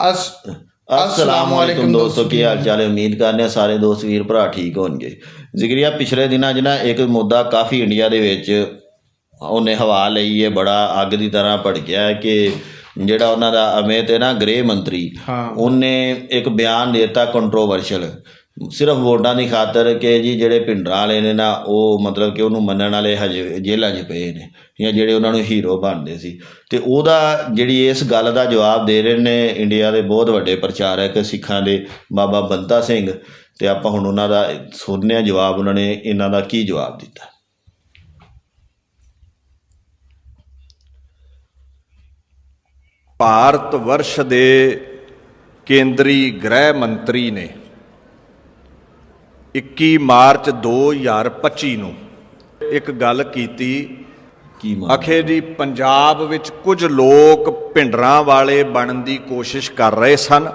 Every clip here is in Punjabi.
ਅਸ ਅਸਲਾਮ ਵਾਲੇਕੁਮ ਦੋਸਤੋ ਕੀ ਹਾਲ ਚਾਲ ਹੈ? ਉਮੀਦ ਕਰਨੇ ਹਾਂ ਸਾਰੇ ਦੋਸਤ ਵੀਰ ਭਰਾ ਠੀਕ ਹੋਣਗੇ। ਜ਼ਿਕਰੀਆ ਪਿਛਲੇ ਦਿਨਾਂ 'ਚ ਨਾ ਇੱਕ ਮੁੱਦਾ ਕਾਫੀ ਇੰਡੀਆ ਦੇ ਵਿੱਚ ਉਹਨੇ ਹਵਾ ਲਈ ਹੈ ਬੜਾ ਅੱਗ ਦੀ ਤਰ੍ਹਾਂ ਭੜਕਿਆ ਹੈ ਕਿ ਜਿਹੜਾ ਉਹਨਾਂ ਦਾ ਅਮਿਤ ਹੈ ਨਾ ਗ੍ਰਹਿ ਮੰਤਰੀ ਉਹਨੇ ਇੱਕ ਬਿਆਨ ਦਿੱਤਾ ਕੰਟਰੋਵਰਸ਼ਲ ਸਿਰਫ ਵੋਟਾਂ ਦੀ ਖਾਤਰ ਕਿ ਜੀ ਜਿਹੜੇ ਭਿੰਡਰਾਂ ਵਾਲੇ ਨੇ ਨਾ, ਉਹ ਮਤਲਬ ਕਿ ਉਹਨੂੰ ਮੰਨਣ ਵਾਲੇ ਹਜੇ ਜੇਲ੍ਹਾਂ 'ਚ ਪਏ ਨੇ ਜਾਂ ਜਿਹੜੇ ਉਹਨਾਂ ਨੂੰ ਹੀਰੋ ਬਣਦੇ ਸੀ। ਅਤੇ ਉਹਦਾ ਜਿਹੜੀ ਇਸ ਗੱਲ ਦਾ ਜਵਾਬ ਦੇ ਰਹੇ ਨੇ ਇੰਡੀਆ ਦੇ ਬਹੁਤ ਵੱਡੇ ਪ੍ਰਚਾਰਕ ਸਿੱਖਾਂ ਦੇ ਬਾਬਾ ਬੰਤਾ ਸਿੰਘ ਅਤੇ ਆਪਾਂ ਹੁਣ ਉਹਨਾਂ ਦਾ ਸੁਣਦੇ ਹਾਂ ਜਵਾਬ, ਉਹਨਾਂ ਨੇ ਇਹਨਾਂ ਦਾ ਕੀ ਜਵਾਬ ਦਿੱਤਾ। ਭਾਰਤ ਵਰਸ਼ ਦੇ ਕੇਂਦਰੀ ਗ੍ਰਹਿ ਮੰਤਰੀ ਨੇ 21 ਮਾਰਚ 2025 ਨੂੰ ਇੱਕ ਗੱਲ ਕੀਤੀ। ਕੀ ਅਖੇ ਜੀ ਪੰਜਾਬ ਵਿੱਚ ਕੁਝ ਲੋਕ ਭਿੰਡਰਾਂ ਵਾਲੇ ਬਣਨ ਦੀ ਕੋਸ਼ਿਸ਼ ਕਰ ਰਹੇ ਸਨ।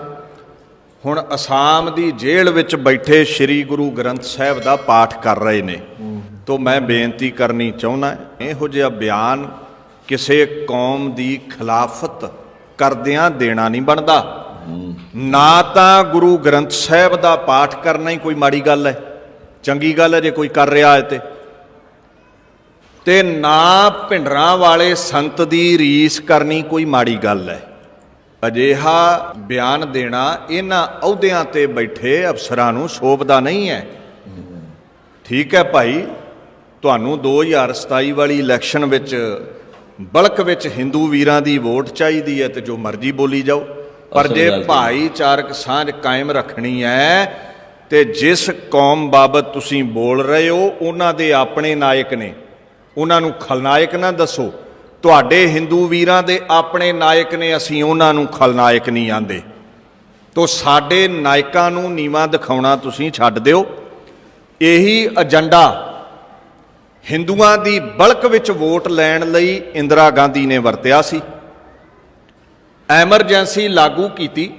ਹੁਣ ਅਸਾਮ ਦੀ ਜੇਲ੍ਹ ਵਿੱਚ ਬੈਠੇ ਸ੍ਰੀ ਗੁਰੂ ਗ੍ਰੰਥ ਸਾਹਿਬ ਦਾ ਪਾਠ ਕਰ ਰਹੇ ਨੇ। ਤੋਂ ਮੈਂ ਬੇਨਤੀ ਕਰਨੀ ਚਾਹੁੰਦਾ ਇਹੋ ਜਿਹਾ ਬਿਆਨ ਕਿਸੇ ਕੌਮ ਦੀ ਖਿਲਾਫਤ ਕਰਦਿਆਂ ਦੇਣਾ ਨਹੀਂ ਬਣਦਾ। ਨਾ ਤਾਂ ਗੁਰੂ ਗ੍ਰੰਥ ਸਾਹਿਬ ਦਾ ਪਾਠ ਕਰਨਾ ਹੀ ਕੋਈ ਮਾੜੀ ਗੱਲ ਹੈ। ਚੰਗੀ ਗੱਲ ਹੈ ਜੇ ਕੋਈ ਕਰ ਰਿਹਾ ਹੈ ਤੇ। ਤੇ ਨਾ ਭਿੰਡਰਾਂ ਵਾਲੇ ਸੰਤ ਦੀ ਰੀਸ ਕਰਨੀ ਕੋਈ ਮਾੜੀ ਗੱਲ ਹੈ। ਅਜਿਹਾ ਬਿਆਨ ਦੇਣਾ ਇਹਨਾਂ ਅਹੁਦਿਆਂ ਤੇ ਬੈਠੇ ਅਫਸਰਾਂ ਨੂੰ ਸ਼ੋਭਦਾ ਨਹੀਂ ਹੈ। ਠੀਕ ਹੈ ਭਾਈ, ਤੁਹਾਨੂੰ 2027 ਵਾਲੀ ਇਲੈਕਸ਼ਨ ਵਿੱਚ ਬਲਕ ਵਿੱਚ ਹਿੰਦੂ ਵੀਰਾਂ ਦੀ ਵੋਟ ਚਾਹੀਦੀ ਹੈ ਤੇ ਜੋ ਮਰਜ਼ੀ ਬੋਲੀ ਜਾਓ। ਪਰ ਜੇ ਭਾਈਚਾਰਕ ਸਾਂਝ ਕਾਇਮ ਰੱਖਣੀ ਹੈ ਤੇ ਜਿਸ ਕੌਮ ਬਾਬਤ ਤੁਸੀਂ ਬੋਲ ਰਹੇ ਹੋ ਉਹਨਾਂ ਦੇ ਆਪਣੇ ਨਾਇਕ ਨੇ। ਉਹਨਾਂ ਨੂੰ ਖਲਨਾਇਕ ਨਾ ਦੱਸੋ। ਤੁਹਾਡੇ ਹਿੰਦੂ ਵੀਰਾਂ ਦੇ ਆਪਣੇ ਨਾਇਕ ਨੇ ਅਸੀਂ ਉਹਨਾਂ ਨੂੰ ਖਲਨਾਇਕ ਨਹੀਂ ਆਂਦੇ। ਤੋ ਸਾਡੇ ਨਾਇਕਾਂ ਨੂੰ ਨੀਵਾ ਦਿਖਾਉਣਾ ਤੁਸੀਂ ਛੱਡ ਦਿਓ। ਇਹੀ ਏਜੰਡਾ ਹਿੰਦੂਆਂ ਦੀ ਬਲਕ ਵਿੱਚ ਵੋਟ ਲੈਣ ਲਈ ਇੰਦਰਾ ਗਾਂਧੀ ਨੇ ਵਰਤਿਆ ਸੀ। ਐਮਰਜੈਂਸੀ ਲਾਗੂ ਕੀਤੀ।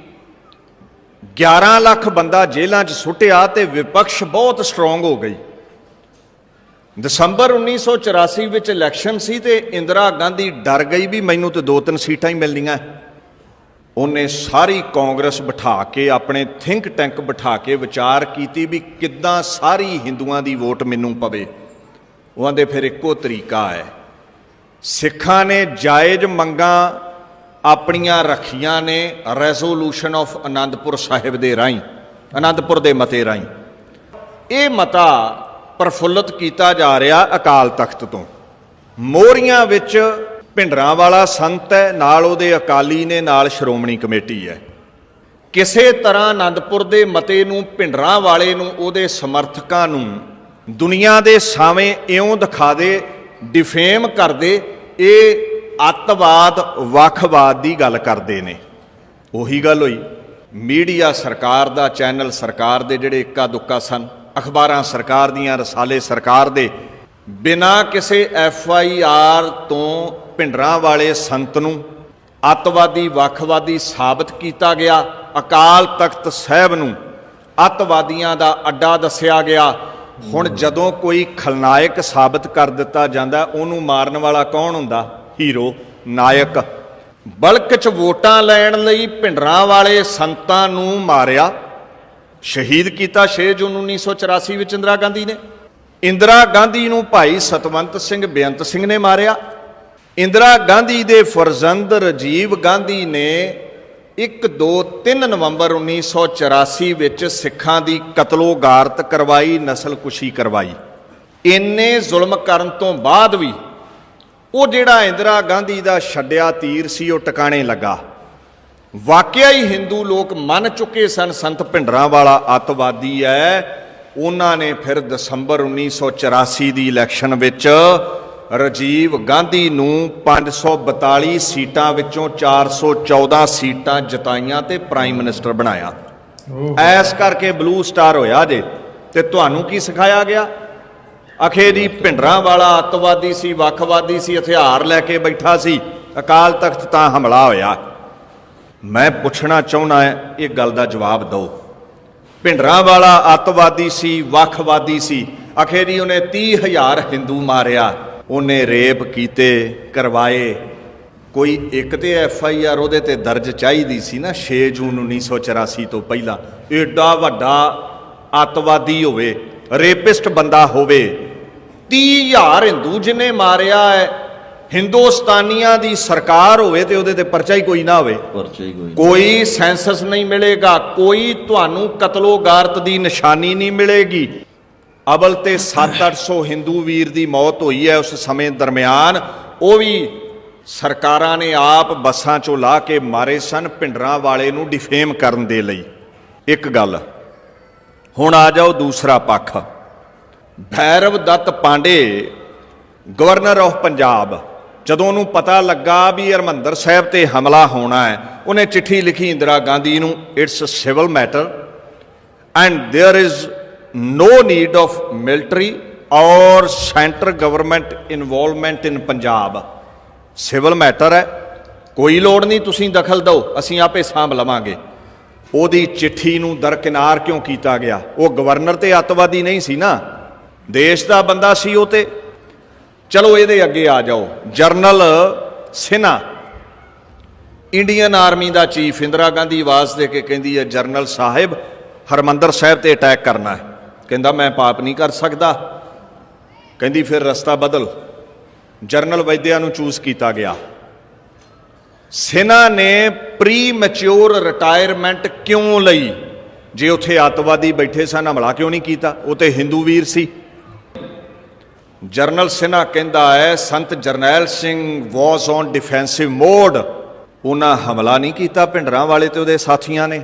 11 ਲੱਖ ਬੰਦਾ ਜੇਲ੍ਹਾਂ 'ਚ ਸੁੱਟਿਆ ਤੇ ਵਿਪਕਸ਼ ਬਹੁਤ ਸਟਰੋਂਗ ਹੋ ਗਈ। ਦਸੰਬਰ 1984 ਵਿੱਚ ਇਲੈਕਸ਼ਨ ਸੀ ਤੇ ਇੰਦਰਾ ਗਾਂਧੀ ਡਰ ਗਈ ਵੀ ਮੈਨੂੰ ਤੇ ਦੋ ਤਿੰਨ ਸੀਟਾਂ ਹੀ ਮਿਲਣੀਆਂ। ਉਹਨੇ ਸਾਰੀ ਕਾਂਗਰਸ ਬਿਠਾ ਕੇ, ਆਪਣੇ ਥਿੰਕ ਟੈਂਕ ਬਿਠਾ ਕੇ ਵਿਚਾਰ ਕੀਤੀ ਵੀ ਕਿੱਦਾਂ ਸਾਰੀ ਹਿੰਦੂਆਂ ਦੀ ਵੋਟ ਮੈਨੂੰ ਪਵੇ। ਉਹ ਆਂਦੇ ਫਿਰ ਇੱਕੋ ਤਰੀਕਾ ਹੈ। ਸਿੱਖਾਂ ਨੇ ਜਾਇਜ਼ ਮੰਗਾਂ ਆਪਣੀਆਂ ਰੱਖੀਆਂ ਨੇ ਰੈਜ਼ੋਲੂਸ਼ਨ ਆਫ ਆਨੰਦਪੁਰ ਸਾਹਿਬ ਦੇ ਰਾਹੀਂ ਆਨੰਦਪੁਰ ਦੇ ਮਤੇ ਰਾਹੀਂ। ਇਹ ਮਤਾ ਪ੍ਰਫੁੱਲਤ ਕੀਤਾ ਜਾ ਰਿਹਾ ਅਕਾਲ ਤਖਤ ਤੋਂ। ਮੋਰੀਆਂ ਵਿੱਚ ਭਿੰਡਰਾਂ ਵਾਲਾ ਸੰਤ ਹੈ, ਨਾਲ ਉਹਦੇ ਅਕਾਲੀ ਨੇ, ਨਾਲ ਸ਼੍ਰੋਮਣੀ ਕਮੇਟੀ ਹੈ। ਕਿਸੇ ਤਰ੍ਹਾਂ ਆਨੰਦਪੁਰ ਦੇ ਮਤੇ ਨੂੰ ਭਿੰਡਰਾਂ ਵਾਲੇ ਨੂੰ, ਉਹਦੇ ਸਮਰਥਕਾਂ ਨੂੰ ਦੁਨੀਆ ਦੇ ਸਾਵੇਂ ਇਉਂ ਦਿਖਾ ਦੇ, ਡਿਫੇਮ ਕਰਦੇ ਇਹ ਅੱਤਵਾਦ, ਵੱਖਵਾਦ ਦੀ ਗੱਲ ਕਰਦੇ ਨੇ। ਉਹੀ ਗੱਲ ਹੋਈ। ਮੀਡੀਆ ਸਰਕਾਰ ਦਾ, ਚੈਨਲ ਸਰਕਾਰ ਦੇ ਜਿਹੜੇ ਇੱਕਾ ਦੁੱਕਾ ਸਨ, ਅਖਬਾਰਾਂ ਸਰਕਾਰ ਦੀਆਂ, ਰਸਾਲੇ ਸਰਕਾਰ ਦੇ, ਬਿਨਾਂ ਕਿਸੇ ਐਫ ਆਈ ਆਰ ਤੋਂ ਭਿੰਡਰਾਂ ਵਾਲੇ ਸੰਤ ਨੂੰ ਅੱਤਵਾਦੀ, ਵੱਖਵਾਦੀ ਸਾਬਤ ਕੀਤਾ ਗਿਆ, ਅਕਾਲ ਤਖਤ ਸਾਹਿਬ ਨੂੰ ਅੱਤਵਾਦੀਆਂ ਦਾ ਅੱਡਾ ਦੱਸਿਆ ਗਿਆ। ਹੁਣ ਜਦੋਂ ਕੋਈ ਖਲਨਾਇਕ ਸਾਬਤ ਕਰ ਦਿੱਤਾ ਜਾਂਦਾ, ਉਹਨੂੰ ਮਾਰਨ ਵਾਲਾ ਕੌਣ ਹੁੰਦਾ? ਹੀਰੋ, ਨਾਇਕ। ਬਲਕ ਚ ਵੋਟਾਂ ਲੈਣ ਲਈ ਭਿੰਡਰਾਂ ਵਾਲੇ ਸੰਤਾਂ ਨੂੰ ਮਾਰਿਆ। ਸ਼ਹੀਦ ਕੀਤਾ 6 ਜੂਨ 1984 ਵਿੱਚ ਇੰਦਰਾ ਗਾਂਧੀ ਨੇ। ਇੰਦਰਾ ਗਾਂਧੀ ਨੂੰ ਭਾਈ ਸਤਵੰਤ ਸਿੰਘ ਬੇਅੰਤ ਸਿੰਘ ਨੇ ਮਾਰਿਆ। ਇੰਦਰਾ ਗਾਂਧੀ ਦੇ ਫਰਜ਼ੰਦ ਰਾਜੀਵ ਗਾਂਧੀ ਨੇ 1 2 3 ਨਵੰਬਰ 1984 ਵਿੱਚ ਸਿੱਖਾਂ ਦੀ ਕਤਲੋਗਾਰਤ ਕਰਵਾਈ, ਨਸਲਕੁਸ਼ੀ ਕਰਵਾਈ। ਇੰਨੇ ਜ਼ੁਲਮ ਕਰਨ ਤੋਂ ਬਾਅਦ ਵੀ ਉਹ ਜਿਹੜਾ ਇੰਦਰਾ ਗਾਂਧੀ ਦਾ ਛੱਡਿਆ ਤੀਰ ਸੀ ਉਹ ਟਿਕਾਣੇ ਲੱਗਾ। ਵਾਕਿਆ ਹੀ ਹਿੰਦੂ ਲੋਕ ਮੰਨ ਚੁੱਕੇ ਸਨ ਸੰਤ ਭਿੰਡਰਾਂ ਵਾਲਾ ਅੱਤਵਾਦੀ ਹੈ ਉਹਨਾਂ ਨੇ ਫਿਰ ਦਸੰਬਰ 1984 ਦੀ ਇਲੈਕਸ਼ਨ ਵਿੱਚ ਰਾਜੀਵ ਗਾਂਧੀ ਨੂੰ 542 ਸੀਟਾਂ ਵਿੱਚੋਂ 414 ਸੀਟਾਂ ਜਿਤਾਈਆਂ ਤੇ ਪ੍ਰਾਈਮ ਮਿਨਿਸਟਰ ਬਣਾਇਆ। ਐਸ ਕਰਕੇ ਬਲੂ ਸਟਾਰ ਹੋਇਆ ਜੇ। ਤੇ ਤੁਹਾਨੂੰ ਕੀ ਸਿਖਾਇਆ ਗਿਆ? ਅਖੇ ਦੀ ਭਿੰਡਰਾਂ ਵਾਲਾ ਅੱਤਵਾਦੀ ਸੀ, ਵੱਖਵਾਦੀ ਸੀ, ਹਥਿਆਰ ਲੈ ਕੇ ਬੈਠਾ ਸੀ। ਅਕਾਲ ਤਖਤ ਤਾਂ ਹਮਲਾ ਹੋਇਆ। ਮੈਂ ਪੁੱਛਣਾ ਚਾਹੁੰਦਾ ਇਹ ਗੱਲ ਦਾ ਜਵਾਬ ਦਿਓ। ਭਿੰਡਰਾਂ ਵਾਲਾ ਅੱਤਵਾਦੀ ਸੀ, ਵੱਖਵਾਦੀ ਸੀ। ਅਖੇਰੀ ਉਹਨੇ 30000 ਹਿੰਦੂ ਮਾਰਿਆ। ਉਹਨੇ ਰੇਪ ਕੀਤੇ, ਕਰਵਾਏ। ਕੋਈ ਇੱਕ ਤੇ ਐਫ ਆਈ ਆਰ ਉਹਦੇ ਤੇ ਦਰਜ ਚਾਹੀਦੀ ਸੀ ਨਾ 6 ਜੂਨ 1984 ਤੋਂ ਪਹਿਲਾਂ। ਏਡਾ ਵੱਡਾ ਅੱਤਵਾਦੀ ਹੋਵੇ ਰੇਪਿਸਟ ਬੰਦਾ ਹੋਵੇ। 30000 ਹਿੰਦੂ ਜਿਹਨੇ ਮਾਰਿਆ ਹੈ ਹਿੰਦੁਸਤਾਨੀਆਂ ਦੀ ਸਰਕਾਰ ਹੋਵੇ ਤੇ ਉਹਦੇ ਤੇ ਪਰਚਾ ਹੀ ਕੋਈ ਨਾ ਹੋਵੇ। ਪਰਚੇ ਹੀ ਕੋਈ ਕੋਈ ਸੈਂਸਸ ਨਹੀਂ ਮਿਲੇਗਾ ਕੋਈ ਤੁਹਾਨੂੰ ਕਤਲੋ ਗਾਰਤ ਦੀ ਨਿਸ਼ਾਨੀ ਨਹੀਂ ਮਿਲੇਗੀ। ਅਬਲ ਤੇ 7-800 ਹਿੰਦੂ ਵੀਰ ਦੀ ਮੌਤ ਹੋਈ ਹੈ ਉਸ ਸਮੇਂ ਦਰਮਿਆਨ। ਉਹ ਵੀ ਸਰਕਾਰਾਂ ਨੇ ਆਪ ਬੱਸਾਂ ਚੋਂ ਲਾ ਕੇ ਮਾਰੇ ਸਨ ਪਿੰਡਰਾਂ ਵਾਲੇ ਨੂੰ ਡਿਫੇਮ ਕਰਨ ਦੇ ਲਈ। ਇੱਕ ਗੱਲ ਹੁਣ ਆ ਜਾਓ ਦੂਸਰਾ ਪੱਖ ਭੈਰਵ ਦੱਤ ਪਾਂਡੇ ਗਵਰਨਰ ਆਫ ਪੰਜਾਬ ਜਦੋਂ ਉਹਨੂੰ ਪਤਾ ਲੱਗਾ ਵੀ ਹਰਮੰਦਰ ਸਾਹਿਬ ਤੇ ਹਮਲਾ ਹੋਣਾ ਹੈ ਉਹਨੇ ਚਿੱਠੀ ਲਿਖੀ ਇੰਦਰਾ ਗਾਂਧੀ ਨੂੰ it's a civil matter and there is no need of military ਔਰ centre government involvement in Punjab civil matter ਹੈ ਕੋਈ ਲੋੜ ਨਹੀਂ ਤੁਸੀਂ ਦਖਲ ਦਿਓ ਅਸੀਂ ਆਪੇ ਸਾਂਭ ਲਵਾਂਗੇ ਉਹਦੀ ਚਿੱਠੀ ਨੂੰ ਦਰਕਿਨਾਰ ਕਿਉਂ ਕੀਤਾ ਗਿਆ? ਉਹ ਗਵਰਨਰ ਤੇ ਅੱਤਵਾਦੀ ਨਹੀਂ ਸੀ ਨਾ। ਦੇਸ਼ ਦਾ ਬੰਦਾ ਸੀ ਉਹ ਤੇ। ਚਲੋ ਇਹਦੇ ਅੱਗੇ ਆ ਜਾਓ। ਜਰਨਲ ਸਿਨਾ, ਇੰਡੀਅਨ ਆਰਮੀ ਦਾ ਚੀਫ ਇੰਦਰਾ ਗਾਂਧੀ ਆਵਾਜ਼ ਦੇ ਕੇ ਕਹਿੰਦੀ ਹੈ, ਜਰਨਲ ਸਾਹਿਬ, ਹਰਮੰਦਰ ਸਾਹਿਬ ਤੇ ਅਟੈਕ ਕਰਨਾ ਹੈ। ਕਹਿੰਦਾ, ਮੈਂ ਪਾਪ ਨਹੀਂ ਕਰ ਸਕਦਾ। ਕਹਿੰਦੀ, ਫਿਰ ਰਸਤਾ ਬਦਲ। ਜਰਨਲ ਵੈਦਿਆ ਨੂੰ ਚੂਜ਼ ਕੀਤਾ ਗਿਆ। ਸਿਨਾ ਨੇ ਪ੍ਰੀ ਮੈਚੁਰ ਰਿਟਾਇਰਮੈਂਟ ਕਿਉਂ ਲਈ? ਜੇ ਉੱਥੇ ਅੱਤਵਾਦੀ ਬੈਠੇ ਸਨ, ਹਮਲਾ ਕਿਉਂ ਨਹੀਂ ਕੀਤਾ? ਉਹ ਤੇ ਹਿੰਦੂ ਵੀਰ ਸੀ। ਜਰਨਲ ਸਿਨਾ ਕਹਿੰਦਾ ਹੈ, Sant Jarnail Singh was on defensive mode ਉਹਨਾਂ ਹਮਲਾ ਨਹੀਂ ਕੀਤਾ ਭਿੰਡਰਾਂ ਵਾਲੇ ਤੇ ਉਹਦੇ ਸਾਥੀਆਂ ਨੇ।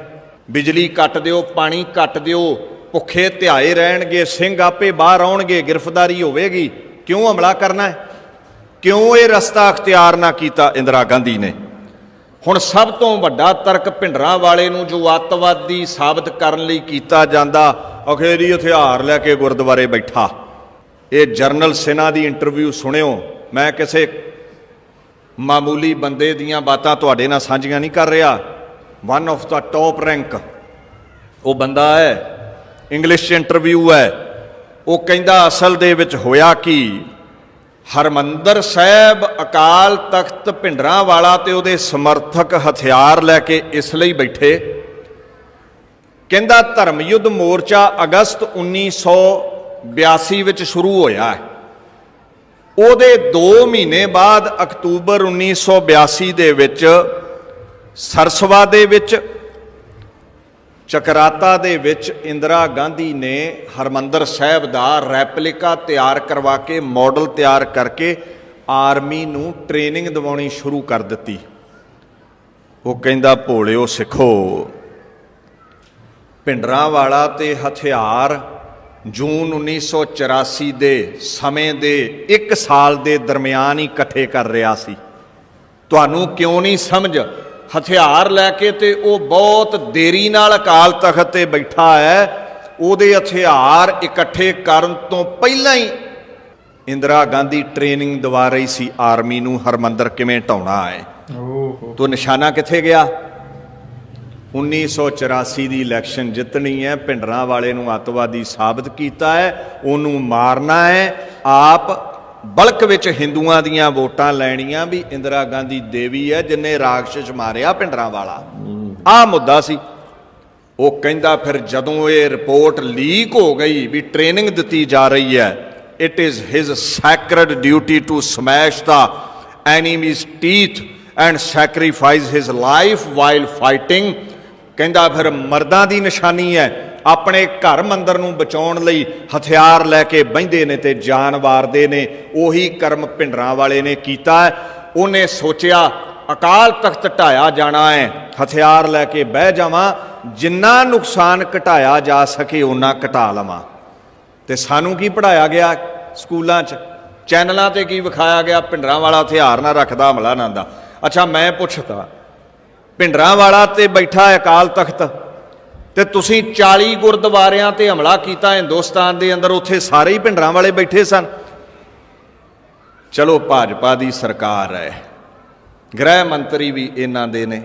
ਬਿਜਲੀ ਕੱਟ ਦਿਓ, ਪਾਣੀ ਕੱਟ ਦਿਓ, ਭੁੱਖੇ ਧਿਆਏ ਰਹਿਣਗੇ, ਸਿੰਘ ਆਪੇ ਬਾਹਰ ਆਉਣਗੇ, ਗ੍ਰਿਫਤਾਰੀ ਹੋਵੇਗੀ। ਕਿਉਂ ਹਮਲਾ ਕਰਨਾ ਹੈ? ਕਿਉਂ ਇਹ ਰਸਤਾ ਅਖਤਿਆਰ ਨਾ ਕੀਤਾ ਇੰਦਰਾ ਗਾਂਧੀ ਨੇ? ਹੁਣ ਸਭ ਤੋਂ ਵੱਡਾ ਤਰਕ ਭਿੰਡਰਾਂ ਵਾਲੇ ਨੂੰ ਜੋ ਅੱਤਵਾਦੀ ਸਾਬਤ ਕਰਨ ਲਈ ਕੀਤਾ ਜਾਂਦਾ, ਅਖੇਰੀ ਹਥਿਆਰ ਲੈ ਕੇ ਗੁਰਦੁਆਰੇ ਬੈਠਾ। ਇਹ ਜਰਨਲ ਸਿਨਾ ਦੀ ਇੰਟਰਵਿਊ ਸੁਣਿਓ, ਮੈਂ ਕਿਸੇ ਮਾਮੂਲੀ ਬੰਦੇ ਦੀਆਂ ਬਾਤਾਂ ਤੁਹਾਡੇ ਨਾਲ ਸਾਂਝੀਆਂ ਨਹੀਂ ਕਰ ਰਿਹਾ। One of the top rank ਉਹ ਬੰਦਾ ਹੈ ਇੰਗਲਿਸ਼ ਚ ਇੰਟਰਵਿਊ ਹੈ ਉਹ ਕਹਿੰਦਾ ਅਸਲ ਦੇ ਵਿੱਚ ਹੋਇਆ ਕੀ? ਹਰਮੰਦਰ ਸਾਹਿਬ ਅਕਾਲ ਤਖਤ ਭਿੰਡਰਾਂ ਵਾਲਾ ਤੇ ਉਹਦੇ ਸਮਰਥਕ ਹਥਿਆਰ ਲੈ ਕੇ ਇਸ ਲਈ ਬੈਠੇ। ਕਹਿੰਦਾ ਧਰਮ ਯੁੱਧ ਮੋਰਚਾ ਅਗਸਤ 1982 ਵਿੱਚ ਸ਼ੁਰੂ ਹੋਇਆ ਹੈ। ਉਹਦੇ 2 ਮਹੀਨੇ ਬਾਅਦ ਅਕਤੂਬਰ 1982 ਦੇ ਵਿੱਚ ਸਰਸਵਾ ਦੇ ਵਿੱਚ ਚਕਰਾਤਾ ਦੇ ਵਿੱਚ ਇੰਦਰਾ ਗਾਂਧੀ ਨੇ ਹਰਮੰਦਰ ਸਾਹਿਬ ਦਾ ਰੈਪਲੀਕਾ ਤਿਆਰ ਕਰਵਾ ਕੇ, ਮਾਡਲ ਤਿਆਰ ਕਰਕੇ ਆਰਮੀ ਨੂੰ ਟ੍ਰੇਨਿੰਗ ਦਿਵਾਉਣੀ ਸ਼ੁਰੂ ਕਰ ਦਿੱਤੀ। ਉਹ ਕਹਿੰਦਾ, ਭੋਲਿਓ ਸਿੱਖੋ ਭਿੰਡਰਾਂ ਵਾਲਾ ਤੇ ਹਥਿਆਰ ਜੂਨ 1984 ਦੇ ਸਮੇਂ ਦੇ 1 ਸਾਲ ਦੇ ਦਰਮਿਆਨ ਹੀ ਇਕੱਠੇ ਕਰ ਰਿਹਾ ਸੀ। ਤੁਹਾਨੂੰ ਕਿਉਂ ਨਹੀਂ ਸਮਝ ਹਥਿਆਰ ਲੈ ਕੇ ਤੇ ਉਹ ਬਹੁਤ ਦੇਰੀ ਨਾਲ ਅਕਾਲ ਤਖਤ ਤੇ ਬੈਠਾ ਹੈ। ਉਹਦੇ ਹਥਿਆਰ ਇਕੱਠੇ ਕਰਨ ਤੋਂ ਪਹਿਲਾਂ ਹੀ ਇੰਦਰਾ ਗਾਂਧੀ ਟ੍ਰੇਨਿੰਗ ਦਵਾ ਰਹੀ ਸੀ ਆਰਮੀ ਨੂੰ ਹਰਮੰਦਰ ਕਿਵੇਂ ਢਾਉਣਾ ਹੈ। ਓਹੋ। ਤੋ ਨਿਸ਼ਾਨਾ ਕਿੱਥੇ ਗਿਆ? 1984 ਦੀ ਇਲੈਕਸ਼ਨ ਜਿੱਤਣੀ ਹੈ ਭਿੰਡਰਾਂ ਵਾਲੇ ਨੂੰ ਅੱਤਵਾਦੀ ਸਾਬਤ ਕੀਤਾ ਹੈ ਉਹਨੂੰ ਮਾਰਨਾ ਹੈ। ਆਪ ਬਲਕ ਵਿੱਚ ਹਿੰਦੂਆਂ ਦੀਆਂ ਵੋਟਾਂ ਲੈਣੀਆਂ ਵੀ ਇੰਦਰਾ ਗਾਂਧੀ ਦੇਵੀ ਹੈ, ਜਿਨੇ ਰਾਖਸ਼ ਮਾਰਿਆ ਪਿੰਡਰਾਂ ਵਾਲਾ। ਆਹ ਮੁੱਦਾ ਸੀ। ਉਹ ਕਹਿੰਦਾ ਫਿਰ ਜਦੋਂ ਇਹ ਰਿਪੋਰਟ ਲੀਕ ਹੋ ਗਈ ਵੀ ਟ੍ਰੇਨਿੰਗ ਦਿੱਤੀ ਜਾ ਰਹੀ ਹੈ it is his sacred duty to smash the enemy's teeth and sacrifice his life while fighting ਕਹਿੰਦਾ ਫਿਰ ਮਰਦਾਂ ਦੀ ਨਿਸ਼ਾਨੀ ਹੈ। ਆਪਣੇ ਘਰ ਮੰਦਰ ਨੂੰ ਬਚਾਉਣ ਲਈ ਹਥਿਆਰ ਲੈ ਕੇ ਬਹਿੰਦੇ ਨੇ ਤੇ ਜਾਨ ਵਾਰਦੇ ਨੇ, ਉਹੀ ਕਰਮ ਭਿੰਡਰਾਂ ਵਾਲੇ ਨੇ ਕੀਤਾ ਉਹਨੇ ਸੋਚਿਆ, ਅਕਾਲ ਤਖਤ ਢਾਇਆ ਜਾਣਾ ਹੈ, ਹਥਿਆਰ ਲੈ ਕੇ ਬਹਿ ਜਾਵਾਂ, ਜਿੰਨਾ ਨੁਕਸਾਨ ਘਟਾਇਆ ਜਾ ਸਕੇ ਉਹਨਾਂ ਘਟਾ ਲਵਾਂ। ਤੇ ਸਾਨੂੰ ਕੀ ਪੜਾਇਆ ਗਿਆ ਸਕੂਲਾਂ 'ਚ? ਚੈਨਲਾਂ ਤੇ ਕੀ ਵਿਖਾਇਆ ਗਿਆ? ਭਿੰਡਰਾਂ ਵਾਲਾ ਹਥਿਆਰ ਨਾ ਰੱਖਦਾ, ਹਮਲਾ ਨਾ ਦਾ ਅੱਛਾ, ਮੈਂ ਪੁੱਛਦਾ, ਭਿੰਡਰਾਂ ਵਾਲਾ ਤੇ ਬੈਠਾ ਅਕਾਲ ਤਖਤ ਤੇ ਤੁਸੀਂ 40 ਗੁਰਦੁਆਰਿਆਂ ਤੇ ਹਮਲਾ ਕੀਤਾ ਹਿੰਦੁਸਤਾਨ ਦੇ ਅੰਦਰ, ਉੱਥੇ ਸਾਰੇ ਹੀ ਭਿੰਡਰਾਂ ਵਾਲੇ ਬੈਠੇ ਸਨ। ਚਲੋ, ਭਾਜਪਾ ਦੀ ਸਰਕਾਰ ਹੈ। ਗ੍ਰਹਿ ਮੰਤਰੀ ਵੀ ਇਹਨਾਂ ਦੇ ਨੇ।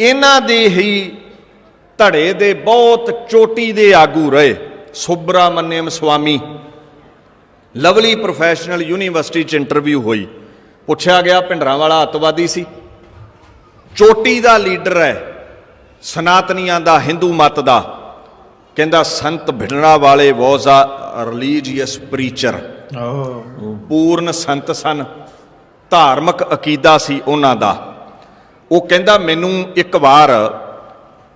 ਇਹਨਾਂ ਦੇ ਹੀ ਧੜੇ ਦੇ ਬਹੁਤ ਚੋਟੀ ਦੇ ਆਗੂ ਰਹੇ। Subramanian Swamy. Lovely professional university ਚ ਇੰਟਰਵਿਊ ਹੋਈ। ਪੁੱਛਿਆ ਗਿਆ ਭਿੰਡਰਾਂ ਵਾਲਾ ਅੱਤਵਾਦੀ ਸੀ। ਚੋਟੀ ਦਾ ਲੀਡਰ ਹੈ। ਸਨਾਤਨੀਆਂ ਦਾ ਹਿੰਦੂ ਮਤ ਦਾ। ਕਹਿੰਦਾ ਸੰਤ ਭਿੰਡਰਾਂ ਵਾਲੇ ਵਾਸ ਆ ਰਿਲੀਜੀਅਸ ਪ੍ਰੀਚਰ ਪੂਰਨ ਸੰਤ ਸਨ। ਧਾਰਮਿਕ ਅਕੀਦਾ ਸੀ ਉਹਨਾਂ ਦਾ। ਉਹ ਕਹਿੰਦਾ ਮੈਨੂੰ ਇੱਕ ਵਾਰ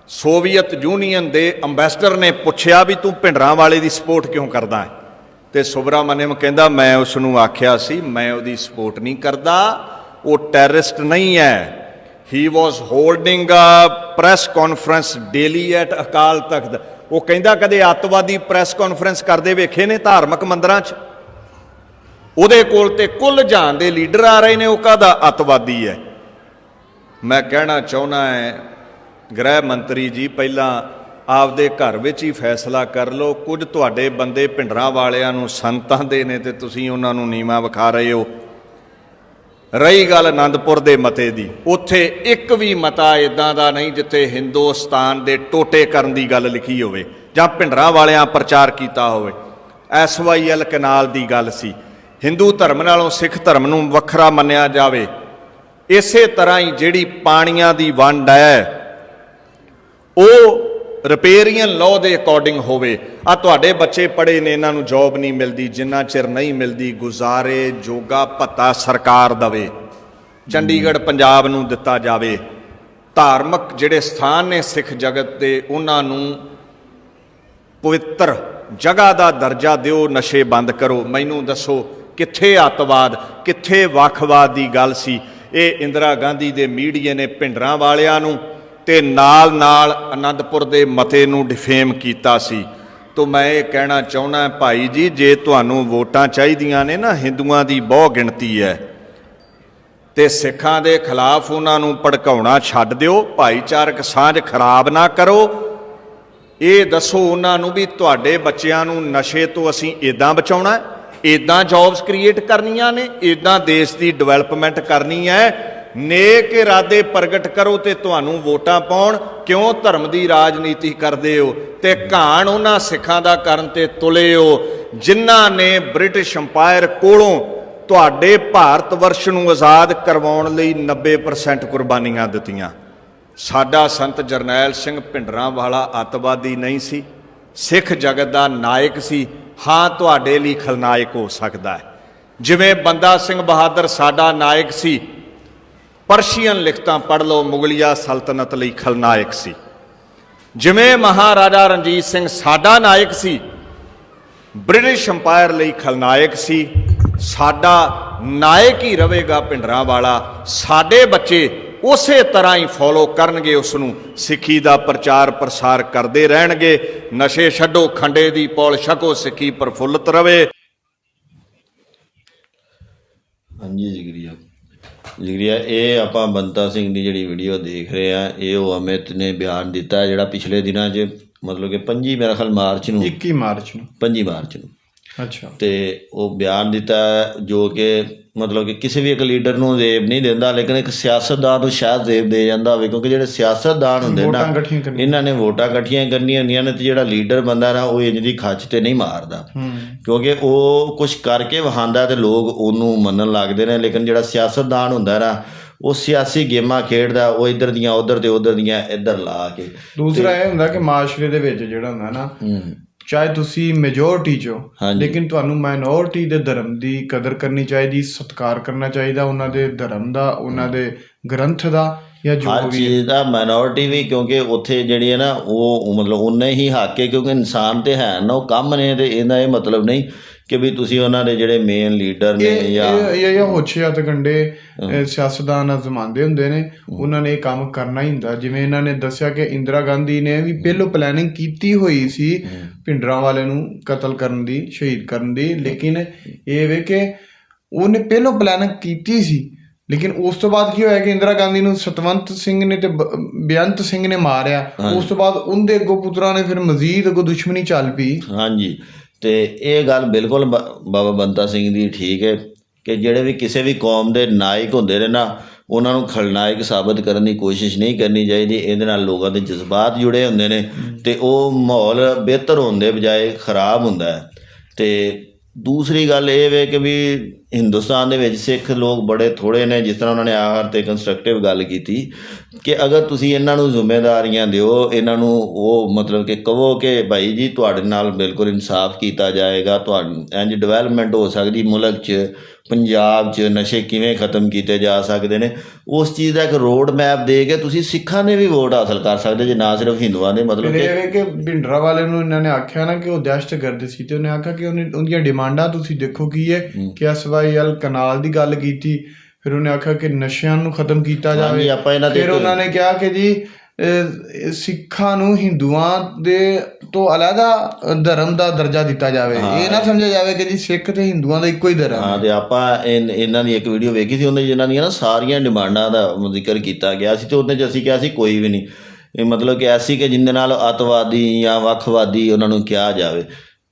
ਸੋਵੀਅਤ ਯੂਨੀਅਨ ਦੇ ਅੰਬੈਸਡਰ ਨੇ ਪੁੱਛਿਆ ਵੀ ਤੂੰ ਭਿੰਡਰਾਂ ਵਾਲੇ ਦੀ ਸਪੋਰਟ ਕਿਉਂ ਕਰਦਾ ਹੈ? ਤੇ ਸੁਬਰਾਮਨਿਅਮ ਕਹਿੰਦਾ ਮੈਂ ਉਸ ਨੂੰ ਆਖਿਆ ਸੀ ਮੈਂ ਉਹਦੀ ਸਪੋਰਟ ਨਹੀਂ ਕਰਦਾ ਉਹ ਟੈਰਰਿਸਟ ਨਹੀਂ ਹੈ। He was holding a press conference daily at Akal Takht ਉਹ ਕਹਿੰਦਾ ਕਦੇ ਅੱਤਵਾਦੀ ਪ੍ਰੈਸ ਕਾਨਫਰੰਸ ਕਰਦੇ ਵੇਖੇ ਨੇ ਧਾਰਮਿਕ ਮੰਦਰਾਂ 'ਚ? ਉਹਦੇ ਕੋਲ ਤੇ ਕੁੱਲ ਜਹਾਨ ਦੇ ਲੀਡਰ ਆ ਰਹੇ ਨੇ, ਉਹ ਕਾਹਦਾ ਅੱਤਵਾਦੀ ਹੈ? ਮੈਂ ਕਹਿਣਾ ਚਾਹੁੰਦਾ ਹੈ ਗ੍ਰਹਿ ਮੰਤਰੀ ਜੀ, ਪਹਿਲਾਂ ਆਪਦੇ ਘਰ ਵਿੱਚ ਹੀ ਫੈਸਲਾ ਕਰ ਲਓ। ਕੁਝ ਤੁਹਾਡੇ ਬੰਦੇ ਭਿੰਡਰਾਂ ਵਾਲਿਆਂ ਨੂੰ ਸੰਤਾਂ ਦੇ ਨੇ ਤੇ ਤੁਸੀਂ ਉਹਨਾਂ ਨੂੰ ਨੀਵਾ ਵਿਖਾ ਰਹੇ ਹੋ। ਰਹੀ ਗੱਲ ਆਨੰਦਪੁਰ ਦੇ ਮਤੇ ਦੀ। ਉੱਥੇ ਇੱਕ ਵੀ ਮਤਾ ਇਦਾਂ ਦਾ ਨਹੀਂ ਜਿੱਥੇ ਹਿੰਦੁਸਤਾਨ ਦੇ ਟੋਟੇ ਕਰਨ ਦੀ ਗੱਲ ਲਿਖੀ ਹੋਵੇ ਜਾਂ ਭਿੰਡਰਾਂ ਵਾਲਿਆਂ ਪ੍ਰਚਾਰ ਕੀਤਾ ਹੋਵੇ। ਐਸਵਾਈਐਲ ਕਨਾਲ ਦੀ ਗੱਲ ਸੀ। ਹਿੰਦੂ ਧਰਮ ਨਾਲੋਂ ਸਿੱਖ ਧਰਮ ਨੂੰ ਵੱਖਰਾ ਮੰਨਿਆ ਜਾਵੇ। ਇਸੇ ਤਰ੍ਹਾਂ ਹੀ ਜਿਹੜੀ ਪਾਣੀਆਂ ਦੀ ਵੰਡ ਹੈ, ਉਹ ਰਿਪੇਰੀਅਨ ਲਾਅ ਦੇ ਅਕੋਰਡਿੰਗ ਹੋਵੇ। ਆ ਤੁਹਾਡੇ ਬੱਚੇ ਪੜ੍ਹੇ ਨੇ, ਇਹਨਾਂ ਨੂੰ ਜੌਬ ਨਹੀਂ ਮਿਲਦੀ, ਜਿੰਨਾ ਚਿਰ ਨਹੀਂ ਮਿਲਦੀ, ਗੁਜ਼ਾਰੇ, ਜੋਗਾ ਭੱਤਾ ਸਰਕਾਰ ਦਵੇ। ਚੰਡੀਗੜ੍ਹ, ਪੰਜਾਬ ਨੂੰ ਦਿੱਤਾ ਜਾਵੇ। ਧਾਰਮਿਕ ਜਿਹੜੇ ਸਥਾਨ ਨੇ ਸਿੱਖ ਜਗਤ ਦੇ, ਉਹਨਾਂ ਨੂੰ ਪਵਿੱਤਰ ਜਗ੍ਹਾ ਦਾ ਦਰਜਾ ਦਿਓ, ਨਸ਼ੇ ਬੰਦ ਕਰੋ। ਮੈਨੂੰ ਦੱਸੋ, ਕਿੱਥੇ ਅੱਤਵਾਦ, ਕਿੱਥੇ ਵੱਖਵਾਦ ਦੀ ਗੱਲ ਸੀ? ਇਹ ਇੰਦਰਾ ਗਾਂਧੀ ਦੇ ਮੀਡੀਏ ਨੇ, ਭਿੰਡਰਾਂ ਵਾਲਿਆਂ ਨੂੰ ਤੇ ਨਾਲ ਨਾਲ ਅਨੰਦਪੁਰ ਦੇ ਮਤੇ ਨੂੰ ਡਿਫੇਮ ਕੀਤਾ ਸੀ। ਤੋ ਮੈਂ ਇਹ ਕਹਿਣਾ ਚਾਹੁੰਦਾ ਭਾਈ ਜੀ, ਜੇ ਤੁਹਾਨੂੰ ਵੋਟਾਂ ਚਾਹੀਦੀਆਂ ਨੇ ਨਾ, ਹਿੰਦੂਆਂ ਦੀ ਬਹੁ ਗਿਣਤੀ ਹੈ। ਤੇ ਸਿੱਖਾਂ ਦੇ ਖਿਲਾਫ ਉਹਨਾਂ ਨੂੰ ਭੜਕਾਉਣਾ ਛੱਡ ਦਿਓ, ਭਾਈਚਾਰਕ ਸਾਂਝ ਖਰਾਬ ਨਾ ਕਰੋ। ਇਹ ਦੱਸੋ ਉਹਨਾਂ ਨੂੰ ਵੀ ਤੁਹਾਡੇ ਬੱਚਿਆਂ ਨੂੰ ਨਸ਼ੇ ਤੋਂ ਅਸੀਂ ਇਦਾਂ ਬਚਾਉਣਾ ਇਦਾਂ ਜੌਬਸ ਕ੍ਰੀਏਟ ਕਰਨੀਆਂ ਨੇ? ਇਦਾਂ ਦੇਸ਼ ਦੀ ਡਿਵੈਲਪਮੈਂਟ ਕਰਨੀ ਹੈ? ਨੇਕ ਇਰਾਦੇ ਪ੍ਰਗਟ ਕਰੋ ਤੇ ਤੁਹਾਨੂੰ ਵੋਟਾਂ ਪਾਉਣ। ਕਿਉਂ ਧਰਮ ਦੀ ਰਾਜਨੀਤੀ ਕਰਦੇ ਹੋ ਤੇ ਘਾਣ ਉਹਨਾਂ ਸਿੱਖਾਂ ਦਾ ਕਰਨ ਤੇ ਤੁਲੇ ਹੋ। ਜਿਨ੍ਹਾਂ ਨੇ ਬ੍ਰਿਟਿਸ਼ ਅੰਪਾਇਰ ਕੋਲੋਂ ਤੁਹਾਡੇ ਭਾਰਤ ਵਰਸ਼ ਨੂੰ ਆਜ਼ਾਦ ਕਰਵਾਉਣ ਲਈ 90% ਕੁਰਬਾਨੀਆਂ ਦਿੱਤੀਆਂ। ਸਾਡਾ ਸੰਤ ਜਰਨੈਲ ਸਿੰਘ ਭਿੰਡਰਾਂ ਵਾਲਾ ਅੱਤਵਾਦੀ ਨਹੀਂ ਸੀ। ਸਿੱਖ ਜਗਤ ਦਾ ਨਾਇਕ ਸੀ। ਹਾਂ, ਤੁਹਾਡੇ ਲਈ ਖਲਨਾਇਕ ਹੋ ਸਕਦਾ ਹੈ। ਜਿਵੇਂ ਬੰਦਾ ਸਿੰਘ ਬਹਾਦਰ ਸਾਡਾ ਨਾਇਕ ਸੀ ਪਰਸ਼ੀਅਨ ਲਿਖਤਾਂ ਪੜ੍ਹ ਲਓ, ਮੁਗਲਿਆ ਸਲਤਨਤ ਲਈ ਖਲਨਾਇਕ ਸੀ। ਜਿਵੇਂ ਮਹਾਰਾਜਾ ਰਣਜੀਤ ਸਿੰਘ ਸਾਡਾ ਨਾਇਕ ਸੀ, ਬ੍ਰਿਟਿਸ਼ ਅੰਪਾਇਰ ਲਈ ਖਲਨਾਇਕ ਸੀ, ਸਾਡਾ ਨਾਇਕ ਹੀ ਰਹੇਗਾ ਭਿੰਡਰਾਂ ਵਾਲਾ, ਸਾਡੇ ਬੱਚੇ ਉਸੇ ਤਰ੍ਹਾਂ ਹੀ ਫੋਲੋ ਕਰਨਗੇ ਉਸ ਨੂੰ ਸਿੱਖੀ ਦਾ ਪ੍ਰਚਾਰ ਪ੍ਰਸਾਰ ਕਰਦੇ ਰਹਿਣਗੇ, ਨਸ਼ੇ ਛੱਡੋ, ਖੰਡੇ ਦੀ ਪੌਲ ਛਕੋ, ਸਿੱਖੀ ਪ੍ਰਫੁੱਲਤ ਰਵੇ ਹਾਂਜੀ ਜਿਗਰੀਆ ਜਿਗਰੀਆ ਇਹ ਆਪਾਂ ਬੰਤਾ ਸਿੰਘ ਦੀ ਜਿਹੜੀ ਵੀਡੀਓ ਦੇਖ ਰਹੇ ਆ ਇਹ ਉਹ ਅਮਿਤ ਨੇ ਬਿਆਨ ਦਿੱਤਾ ਜਿਹੜਾ ਪਿਛਲੇ ਦਿਨਾਂ 'ਚ ਮਤਲਬ ਕਿ 25 ਮੇਰਾ ਖਿਆਲ ਮਾਰਚ ਨੂੰ 21 ਮਾਰਚ ਨੂੰ। 25 ਮਾਰਚ ਨੂੰ। ਅੱਛਾ। ਤੇ ਉਹ ਬਿਆਨ ਦਿੱਤਾ ਜੋ ਕਿ ਮਤਲਬ ਕਿ ਕਿਸੇ ਵੀ ਇੱਕ ਲੀਡਰ ਨੂੰ ਜ਼ੇਬ ਨਹੀਂ ਦਿੰਦਾ ਲੇਕਿਨ ਇੱਕ ਸਿਆਸਤਦਾਨ ਨੂੰ ਸ਼ਾਇਦ ਜ਼ੇਬ ਦੇ ਜਾਂਦਾ ਹੋਵੇ ਕਿਉਂਕਿ ਜਿਹੜੇ ਸਿਆਸਤਦਾਨ ਹੁੰਦੇ ਨਾ। ਇਹਨਾਂ ਨੇ ਵੋਟਾਂ ਇਕੱਠੀਆਂ ਕਰਨੀਆਂ ਹੁੰਦੀਆਂ ਨੇ ਤੇ ਜਿਹੜਾ ਲੀਡਰ ਬੰਦਾ ਨਾ ਉਹ ਇੰਜ ਦੀ ਖੱਚ ਤੇ ਨਹੀਂ ਮਾਰਦਾ। ਕਿਉਂਕਿ ਉਹ ਕੁਝ ਕਰਕੇ ਵਹਾਂਦਾ ਤੇ ਲੋਕ ਉਹਨੂੰ ਮੰਨਣ ਲੱਗਦੇ ਨੇ ਲੇਕਿਨ ਜਿਹੜਾ ਸਿਆਸਤਦਾਨ ਹੁੰਦਾ ਨਾ ਉਹ ਸਿਆਸੀ ਗੇਮਾਂ ਖੇਡਦਾ ਉਹ ਇੱਧਰ ਦੀਆਂ ਉੱਧਰ ਤੇ ਉੱਧਰ ਦੀਆਂ ਇੱਧਰ ਲਾ ਕੇ। ਦੂਸਰਾ ਇਹ ਹੁੰਦਾ ਕਿ ਮਾਸ਼ਰੇ ਦੇ ਵਿੱਚ ਜਿਹੜਾ ਹੁੰਦਾ ਨਾ ਚਾਹੇ ਤੁਸੀਂ ਮੈਜੋਰਟੀ ਚੋ ਹਾਂਜੀ। ਲੇਕਿਨ ਤੁਹਾਨੂੰ ਮਾਈਨੋਰਟੀ ਦੇ ਧਰਮ ਦੀ ਕਦਰ ਕਰਨੀ ਚਾਹੀਦੀ ਸਤਿਕਾਰ ਕਰਨਾ ਚਾਹੀਦਾ ਉਹਨਾਂ ਦੇ ਧਰਮ ਦਾ ਉਹਨਾਂ ਦੇ ਗ੍ਰੰਥ ਦਾ ਜਾਂ ਜੋ ਹਰ ਵੀ ਹੈ। ਚੀਜ਼ ਦਾ ਮਾਈਨੋਰਿਟੀ ਵੀ ਕਿਉਂਕਿ ਉੱਥੇ ਜਿਹੜੀ ਹੈ ਨਾ ਉਹ ਮਤਲਬ ਉਨੇ ਹੀ ਹੱਕ ਹੈ ਕਿਉਂਕਿ ਇਨਸਾਨ ਤੇ ਹੈ ਨਾ ਉਹ ਕੰਮ ਨੇ ਤੇ ਇਹਦਾ ਇਹ ਮਤਲਬ ਨਹੀਂ ਕਿ ਵੀ ਤੁਸੀਂ ਉਹਨਾਂ ਦੇ ਜਿਹੜੇ ਮੇਨ ਲੀਡਰ ਨੇ ਜਾਂ ਇਹ ਇਹ ਹੋਛੇ ਅਹ, ਸਿਆਸਤਦਾਨ ਅਜ਼ਮਾਉਂਦੇ ਹੁੰਦੇ ਨੇ। ਉਹਨਾਂ ਨੇ ਇਹ ਕੰਮ ਕਰਨਾ ਹੀ ਹੁੰਦਾ। ਜਿਵੇਂ ਇਹਨਾਂ ਨੇ ਦੱਸਿਆ ਕਿ ਇੰਦਰਾ ਗਾਂਧੀ ਨੇ ਵੀ ਪਹਿਲੋਂ ਪਲੈਨਿੰਗ ਕੀਤੀ ਹੋਈ ਸੀ ਭਿੰਡਰਾਂ ਵਾਲੇ ਨੂੰ ਕਤਲ ਕਰਨ ਦੀ ਸ਼ਹੀਦ ਕਰਨ ਦੀ। ਲੇਕਿਨ ਇਹ ਵੇ ਕਿ ਉਹਨੇ ਪਹਿਲੋਂ ਪਲੈਨਿੰਗ ਕੀਤੀ ਸੀ। ਲੇਕਿਨ ਉਸ ਤੋਂ ਬਾਅਦ ਕੀ ਹੋਇਆ ਕਿ ਇੰਦਰਾ ਗਾਂਧੀ ਨੂੰ ਸਤਵੰਤ ਸਿੰਘ ਨੇ ਤੇ ਬ- ਬੇਅੰਤ ਸਿੰਘ ਨੇ ਮਾਰਿਆ। ਉਸ ਤੋਂ ਬਾਅਦ ਉਹਦੇ ਅੱਗੋਂ ਪੁੱਤਰਾਂ ਨੇ ਫਿਰ ਮਜ਼ੀਦ ਅੱਗੋਂ ਦੁਸ਼ਮਣੀ ਚੱਲ ਪਈ। ਹਾਂਜੀ। ਤੇ ਇਹ ਗੱਲ ਬਿਲਕੁਲ ਬ- ਬਾਬਾ ਬੰਤਾ ਸਿੰਘ ਦੀ ਠੀਕ ਹੈ ਕਿ ਜਿਹੜੇ ਵੀ ਕਿਸੇ ਵੀ ਕੌਮ ਦੇ ਨਾਇਕ ਹੁੰਦੇ ਨੇ ਨਾ, ਉਹਨਾਂ ਨੂੰ ਖਲਨਾਇਕ ਸਾਬਤ ਕਰਨ ਦੀ ਕੋਸ਼ਿਸ਼ ਨਹੀਂ ਕਰਨੀ ਚਾਹੀਦੀ, ਇਹਦੇ ਨਾਲ ਲੋਕਾਂ ਦੇ ਜਜ਼ਬਾਤ ਜੁੜੇ ਹੁੰਦੇ ਨੇ ਤੇ ਉਹ ਮਾਹੌਲ ਬਿਹਤਰ ਹੋਣ ਦੇ ਬਜਾਏ ਖਰਾਬ ਹੁੰਦਾ ਹੈ ਤੇ ਦੂਸਰੀ ਗੱਲ ਇਹ ਵੇ ਕਿ ਵੀ ਹਿੰਦੁਸਤਾਨ ਦੇ ਵਿੱਚ ਸਿੱਖ ਲੋਕ ਬੜੇ ਥੋੜੇ ਨੇ, ਜਿਸ ਤਰ੍ਹਾਂ ਉਹਨਾਂ ਨੇ ਆਖਰ ਤੇ ਕੰਸਟਰਕਟਿਵ ਗੱਲ ਕੀਤੀ ਕਿ ਅਗਰ ਤੁਸੀਂ ਇਹਨਾਂ ਨੂੰ ਜ਼ਿੰਮੇਵਾਰੀਆਂ ਦਿਓ, ਇਹਨਾਂ ਨੂੰ ਉਹ ਮਤਲਬ ਕਿ ਕਹੋ ਕਿ ਭਾਈ ਜੀ ਤੁਹਾਡੇ ਨਾਲ ਬਿਲਕੁਲ ਇਨਸਾਫ ਕੀਤਾ ਜਾਏਗਾ ਤੁਹਾਨੂੰ ਇੰਜ ਡਿਵੈਲਪਮੈਂਟ ਹੋ ਸਕਦੀ ਮੁਲਕ 'ਚ ਪੰਜਾਬ 'ਚ ਨਸ਼ੇ ਕਿਵੇਂ ਖਤਮ ਕੀਤੇ ਜਾ ਸਕਦੇ ਨੇ ਉਸ ਚੀਜ਼ ਦਾ ਇੱਕ ਰੋਡ ਮੈਪ ਦੇ ਕੇ ਤੁਸੀਂ ਸਿੱਖਾਂ ਨੇ ਵੀ ਵੋਟ ਹਾਸਲ ਕਰ ਸਕਦੇ ਜੇ ਨਾ ਸਿਰਫ ਹਿੰਦੂਆਂ ਨੇ ਮਤਲਬ ਕਿ ਇਹ ਵੇ ਕਿ ਭਿੰਡਰਾ ਵਾਲੇ ਨੂੰ ਇਹਨਾਂ ਨੇ ਆਖਿਆ ਨਾ ਕਿ ਉਹ ਦਹਿਸ਼ਤਗਰਦ ਸੀ ਤੇ ਉਹਨੇ ਆਖਿਆ ਕਿ ਉਹਨੇ ਉਹਦੀਆਂ ਡਿਮਾਂਡਾਂ ਤੁਸੀਂ ਦੇਖੋ ਕੀ ਹੈ ਕਿ ਐਸਵਾਈਐਲ ਕਨਾਲ ਦੀ ਗੱਲ ਕੀਤੀ ਫਿਰ ਉਹਨੇ ਆਖਿਆ ਕਿ ਨਸ਼ਿਆਂ ਨੂੰ ਖਤਮ ਕੀਤਾ ਜਾਵੇ। ਦੇ ਫਿਰ ਉਹਨਾਂ ਨੇ ਕਿਹਾ ਕਿ ਜੀ ਸਿੱਖਾਂ ਨੂੰ ਹਿੰਦੂਆਂ ਦੇ ਤੋਂ ਅਲੱਗਾ ਧਰਮ ਦਾ ਦਰਜਾ ਦਿੱਤਾ ਜਾਵੇ। ਇਹ ਨਾ ਸਮਝਿਆ ਜਾਵੇ ਕਿ ਜੀ ਸਿੱਖ ਤੇ ਹਿੰਦੂਆਂ ਦਾ ਇੱਕੋ ਹੀ ਧਰਮ ਹੈ। ਤੇ ਆਪਾਂ ਇਹਨਾਂ ਦੀ ਇੱਕ ਵੀਡੀਓ ਵੇਖੀ ਸੀ ਉਹਦੇ ਜਿਨ੍ਹਾਂ ਦੀਆਂ ਨਾ ਸਾਰੀਆਂ ਡਿਮਾਂਡਾਂ ਦਾ ਜ਼ਿਕਰ ਕੀਤਾ ਗਿਆ ਸੀ ਤੇ ਉਹਦੇ 'ਚ ਅਸੀਂ ਕਿਹਾ ਸੀ ਕੋਈ ਵੀ ਨਹੀਂ। ਇਹ ਮਤਲਬ ਕਿ ਐਸੀ ਕਿ ਜਿੰਦੇ ਨਾਲ ਅਤਵਾਦੀ ਜਾਂ ਵੱਖਵਾਦੀ ਉਹਨਾਂ ਨੂੰ ਕਿਹਾ ਜਾਵੇ।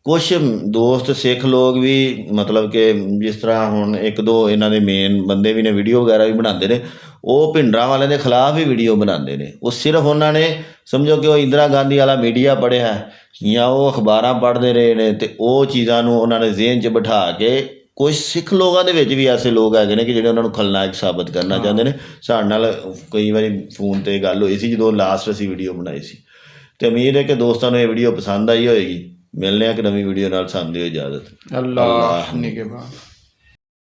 ਕੁਝ ਦੋਸਤ ਸਿੱਖ ਲੋਕ ਵੀ ਮਤਲਬ ਕਿ ਜਿਸ ਤਰ੍ਹਾਂ ਹੁਣ ਇੱਕ ਦੋ ਇਹਨਾਂ ਦੇ ਮੇਨ ਬੰਦੇ ਵੀ ਨੇ ਵੀਡੀਓ ਵਗੈਰਾ ਵੀ ਬਣਾਉਂਦੇ ਨੇ ਉਹ ਭਿੰਡਰਾਂ ਵਾਲਿਆਂ ਦੇ ਖਿਲਾਫ ਹੀ ਵੀਡੀਓ ਬਣਾਉਂਦੇ ਨੇ। ਉਹ ਸਿਰਫ ਉਹਨਾਂ ਨੇ ਸਮਝੋ ਕਿ ਉਹ ਇੰਦਰਾ ਗਾਂਧੀ ਵਾਲਾ ਮੀਡੀਆ ਪੜ੍ਹਿਆ ਹੈ ਜਾਂ ਉਹ ਅਖਬਾਰਾਂ ਪੜ੍ਹਦੇ ਰਹੇ ਨੇ ਤੇ ਉਹ ਚੀਜ਼ਾਂ ਨੂੰ ਉਹਨਾਂ ਨੇ ਜ਼ਿਹਨ 'ਚ ਬਿਠਾ ਕੇ ਕੁਝ ਸਿੱਖ ਲੋਕਾਂ ਦੇ ਵਿੱਚ ਵੀ ਐਸੇ ਲੋਕ ਹੈਗੇ ਨੇ ਕਿ ਜਿਹੜੇ ਉਹਨਾਂ ਨੂੰ ਖਲਨਾਇਕ ਸਾਬਤ ਕਰਨਾ ਚਾਹੁੰਦੇ ਨੇ। ਸਾਡੇ ਨਾਲ ਕਈ ਵਾਰੀ ਫੋਨ ਤੇ ਗੱਲ ਹੋਈ ਸੀ ਜਦੋਂ ਲਾਸਟ ਅਸੀਂ ਵੀਡੀਓ ਬਣਾਈ ਸੀ। ਤੇ ਉਮੀਦ ਹੈ ਕਿ ਦੋਸਤਾਂ ਨੂੰ ਇਹ ਵੀਡੀਓ ਪਸੰਦ ਆਈ ਹੋਏਗੀ। ਮਿਲਨੇ ਆ ਕਿ ਨਵੀਂ ਵੀਡੀਓ ਨਾਲ ਸਾਨੂੰ ਦਿਓ ਇਜਾਜ਼ਤ। ਅੱਲਾਹ ਨਿਗਹਿਬਾਨ